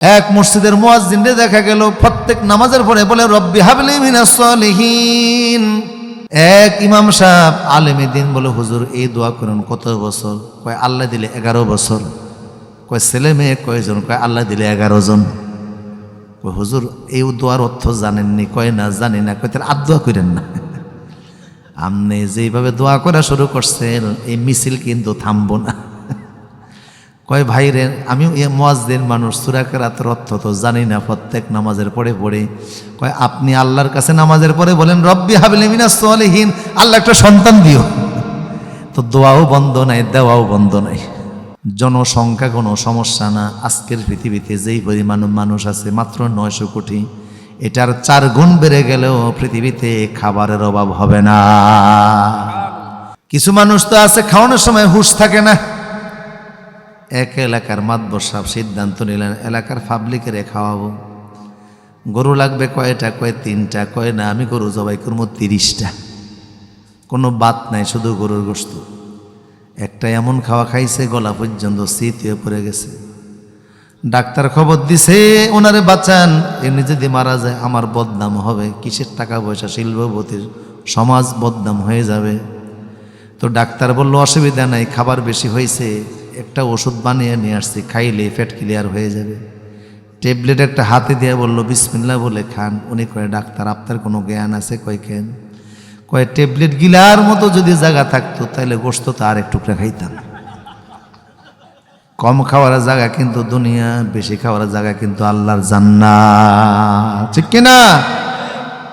এক মসজিদের মুয়াজ্জিনরে দেখা গেল, প্রত্যেক নামাজের পরে বলে, রব্বি হাবলি মিনাস সলিহিন। এক ইমাম সাহেব আলেমে দিন বলে, হুজুর, এই দোয়া করুন, কত বছর? কয়, আল্লাহ দিলে এগারো বছর। কয়, ছেলে মেয়ে কয়জন? কয়, আল্লাহ দিলে এগারো জন। কয়, হুজুর, এই দোয়ার অর্থ জানেননি। কয়, না, জানি না। কয় তার আর দোয়া করেন না। আপনি যেইভাবে দোয়া করা শুরু করছেন, এই মিছিল কিন্তু থামবো না। কয়, ভাই রে আমি মোয়াজদিন মানুষ সুরাকেরাতের অর্থ তো জানি না, প্রত্যেক নামাজের পরে পড়ে। কয়, আপনি আল্লাহর কাছে নামাজের পরে বলেন, রব্বি হাবিলে মিনা সোয়ালিহীন আল্লাহ একটা সন্তান দিও। তো দোয়াও বন্ধ নাই, দেওয়াও বন্ধ নাই। জনসংখ্যা কোনো সমস্যা না। আজকের পৃথিবীতে যেই পরিমাণ মানুষ আছে, মাত্র নয়শো কোটি। এটার চার গুণ বেড়ে গেলেও পৃথিবীতে খাবারের অভাব হবে না। কিছু মানুষ তো আছে, খাওয়ানোর সময় হুঁশ থাকে না। এক এলাকার মাতবর সিদ্ধান্ত নিলেন, এলাকার পাবলিকের খাওয়াবো। গরু লাগবে কয়টা, কয় তিনটা, কয় না, আমি গরু জবাই করব তিরিশটা। কোনো বাত নাই, শুধু গরুর গোস্ত একটা এমন খাওয়া খাইছে, গলা পর্যন্ত হয়ে পড়ে গেছে। ডাক্তার খবর দিছে ওনারে বাঁচান, এমনি যদি মারা যায়, আমার বদনাম হবে। কিসের টাকা পয়সা? শিল্পপতির সমাজ বদনাম হয়ে যাবে। তো ডাক্তার বলল, অসুবিধা নাই, খাবার বেশি হয়েছে একটা ওষুধ বানিয়ে নিয়ে আসছি খাইলে ফ্যাট ক্লিয়ার হয়ে যাবে। ট্যাবলেট একটা হাতে দিয়ে বলল বিসমিল্লা বলে খান। উনি কয়, ডাক্তার, আপনার কোনো জ্ঞান আছে? কয়, কেন? কয় ট্যাবলেট গিলার মতো যদি জায়গা থাকতো তাহলে গোস্ত তো আর একটু খাইতাম। কম খাওয়ার জায়গা কিন্তু দুনিয়া, বেশি খাওয়ার জায়গা কিন্তু আল্লাহর জান্নাত। ঠিক কিনা?